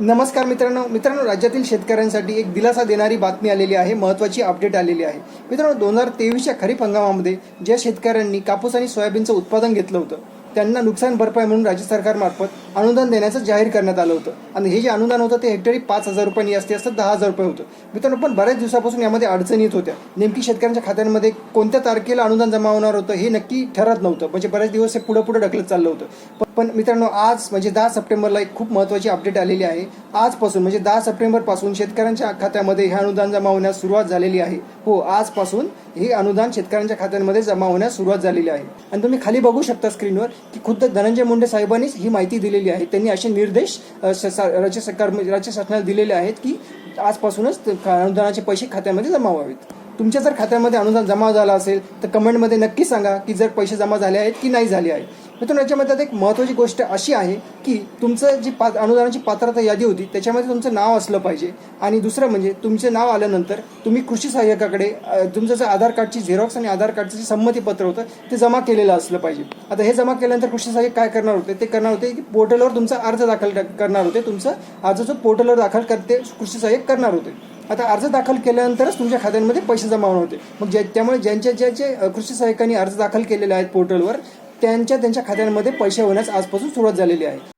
नमस्कार मित्रांनो. मित्रांनो राज्यातील शेतकऱ्यांसाठी एक दिलासा देणारी बातमी आलेली आहे. महत्त्वाची अपडेट आलेली आहे. मित्रांनो दोन हजार तेवीसच्या खरीप हंगामामध्ये ज्या शेतकऱ्यांनी कापूस आणि सोयाबीनचं उत्पादन घेतलं होतं त्यांना नुकसान भरपाई म्हणून राज्य सरकारमार्फत अनुदान देण्याचं जाहीर करण्यात आलं होतं. आणि हे जे अनुदान होतं ते हेक्टरी पाच हजार रुपयांनी असते असतं दहा हजार रुपये होतं. मित्रांनो पण बऱ्याच दिवसापासून यामध्ये अडचणी येत होत्या. नेमकी शेतकऱ्यांच्या खात्यांमध्ये कोणत्या तारखेला अनुदान जमा होणार होतं हे नक्की ठरत नव्हतं. म्हणजे बरेच दिवस हे पुढं पुढं ढकलत चाललं होतं. पण- पण मित्रांनो आज म्हणजे दहा सप्टेंबरला एक खूप महत्त्वाची अपडेट आलेली आहे. आजपासून म्हणजे दहा सप्टेंबरपासून शेतकऱ्यांच्या खात्यामध्ये हे अनुदान जमा होण्यास सुरुवात झालेली आहे. हो आजपासून हे अनुदान शेतकऱ्यांच्या खात्यांमध्ये जमा होण्यास सुरुवात झालेली आहे. आणि तुम्ही खाली बघू शकता स्क्रीनवर की खुद्द धनंजय मुंडे साहेबांनीच ही माहिती दिलेली आहे. त्यांनी असे निर्देश सा- राज्य सरकार राज्य शासनाला दिलेले आहेत की आजपासूनच अनुदानाचे पैसे खात्यामध्ये जमा व्हावेत. तुमच्या जर खात्यामध्ये अनुदान जमा झाला असेल तर कमेंटमध्ये नक्की सांगा की जर पैसे जमा झाले आहेत की नाही झाले आहेत. मित्रांनो याच्यामध्ये आता एक महत्त्वाची गोष्ट अशी आहे की तुमचं जी पा अनुदानाची पात्रता यादी होती त्याच्यामध्ये तुमचं नाव असलं पाहिजे. आणि दुसरं म्हणजे तुमचे नाव आल्यानंतर तुम्ही कृषी सहाय्यकाकडे तुमचं जे आधार कार्डची झेरॉक्स आणि आधार कार्डचं जे संमतीपत्र होतं ते जमा केलेलं असलं पाहिजे. आता हे जमा केल्यानंतर कृषी सहाय्यक काय करणार होते? ते करणार होते की पोर्टलवर तुमचा अर्ज दाखल करणार होते. तुमचं अर्ज जो पोर्टलवर दाखल करते कृषी सहाय्यक करणार होते. आता अर्ज दाखल केल्यानंतरच तुमच्या खात्यांमध्ये पैसे जमा होणार होते. मग ज्या त्यामुळे ज्यांच्या ज्या जे कृषी सहाय्यकांनी अर्ज दाखल केलेले आहेत पोर्टलवर त्यांच्या त्यांच्या खात्यांमध्ये पैसे होण्यास आजपासून सुरुवात झालेली आहे.